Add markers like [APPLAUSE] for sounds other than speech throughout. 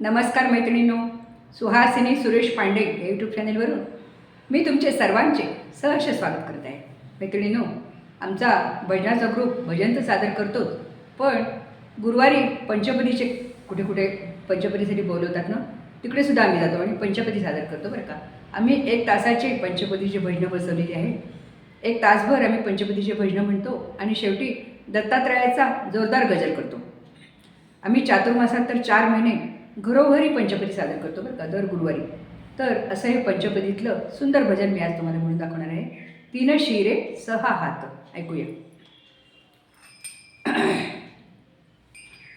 नमस्कार मैत्रिणींनो सुहासिनी सुरेश पांडे या यूट्यूब चॅनेलवरून मी तुमचे सर्वांचे सहर्ष स्वागत करत आहे. मैत्रिणींनो आमचा भजनाचा ग्रुप भजन तर सादर करतोच पण गुरुवारी पंचपदीचे कुठे कुठे पंचपदीसाठी बोलवतात ना तिकडे सुद्धा आम्ही जातो आणि पंचपदी सादर करतो बरं का. आम्ही एक तासाचे पंचपदीचे भजनं बसवलेली आहे. एक तासभर आम्ही पंचपदीचे भजनं म्हणतो आणि शेवटी दत्तात्रयाचा जोरदार गजर करतो. आम्ही चातुर्मासात तर चार महिने घरोघरी पंचपदी सादर करतो बरं का दर गुरुवारी. तर असं हे पंचपदीतलं सुंदर भजन मी आज तुम्हाला म्हणून दाखवणार आहे. तीन शिरे सहा हात. ऐकूया.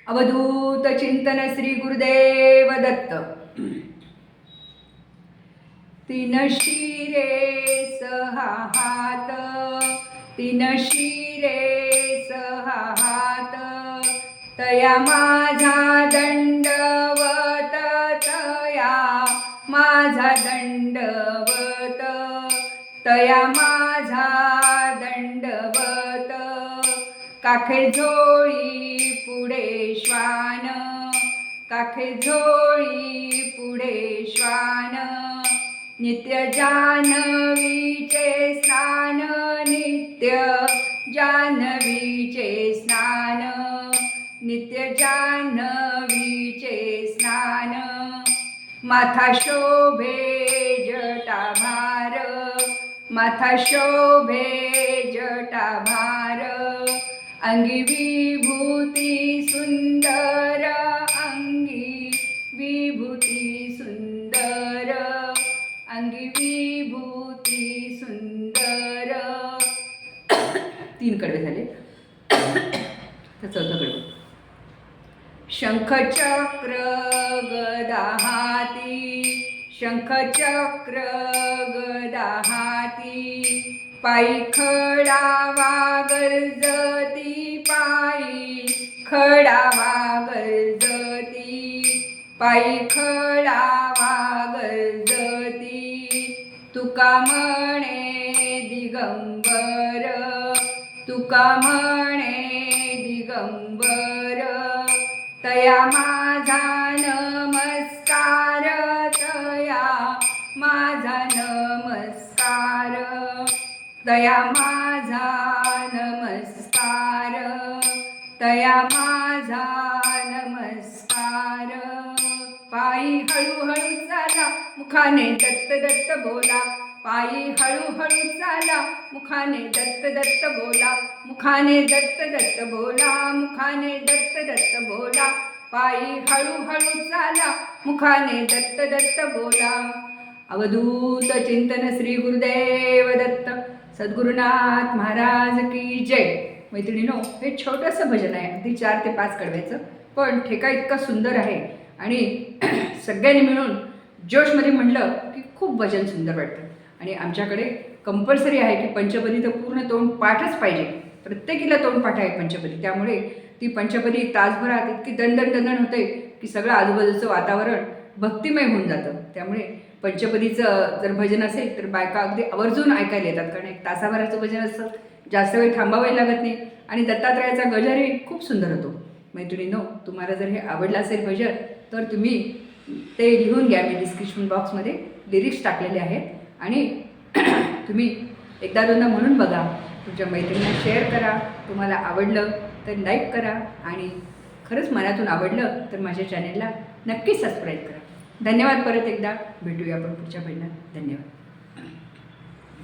अवधूत चिंतन श्री गुरुदेव दत्त. तीन शिरे सहा हात. तीन शिरे सहा हात. तया माझा दंड दंडवत तया माझा दंडवत. काखे झोळी पुढे श्वान काखे झोळी पुढे श्वान. नित्य जानवीचे स्नान नित्य जान्हवीचे स्नान. नित्य जानवी माथा शोभे जटाभार माथा शोभे जटाभार अंगी विभूती सुंदर अंगी विभूती सुंदर अंगी विभूती सुंदर। तीन कडवे झाले. तर चौथं शंख शंखचक्र गदा शंखचक्र गदा हाती पायी खडावा गरजती पायी खडावा गरजती पायी खडावा गरजती. तुका म्हणे दिगंबर तुका म्हणे दिगंबर तया मा माझा नमस्कार. तया माझा नमस्कार. तया माझा नमस्कार. पायी हळूहळू चाला मुखाने दत्त दत्त बोला. पायी हळूहळू चाला मुखाने दत्त दत्त बोला. मुखाने दत्त दत्त बोला मुखाने दत्त दत्त बोला. पायी हळूहळू चाला मुखाने दत्त दत्त बोला. अवधूत चिंतन श्री गुरुदेव दत्त. सद्गुरुनाथ महाराज की जय. मैत्रिणीनो हे छोटंसं भजन आहे. अगदी चार ते पाच कडव्याचं पण ठेका इतका सुंदर आहे. आणि [CLEARS THROAT] सगळ्यांनी मिळून जोशमध्ये म्हटलं की खूप भजन सुंदर वाटतं. आणि आमच्याकडे कंपल्सरी आहे की पंचपदी तर पूर्ण तोंड पाठच पाहिजे. प्रत्येकीला तोंड पाठ आहे पंचपदी. त्यामुळे ती पंचपदी तासभरात इतकी दणदण दणदण होते की सगळं आजूबाजूचं वातावरण भक्तिमय होऊन जातं. त्यामुळे पंचपदीचं जर भजन असेल तर बायका अगदी आवर्जून ऐकायला येतात. कारण एक तासाभराचं भजन असतं. जास्त वेळ थांबावाही लागत नाही. आणि दत्तात्रयाचा गजरही खूप सुंदर होतो. मैत्रिणीनो तुम्हाला जर हे आवडलं असेल भजन तर तुम्ही ते लिहून घ्या. मी डिस्क्रिप्शन बॉक्समध्ये लिरिक्स टाकलेले आहेत. आणि [CLEARS THROAT] तुम्ही एकदा दोनदा म्हणून बघा. तुमच्या मैत्रिणींना शेअर करा. तुम्हाला आवडलं तर लाईक करा. आणि खरंच मनातून आवडलं तर माझ्या चॅनेलला नक्की सबस्क्राईब करा. धन्यवाद परत एकदा. भेटूया आपण पुढच्या महिन्यात. धन्यवाद.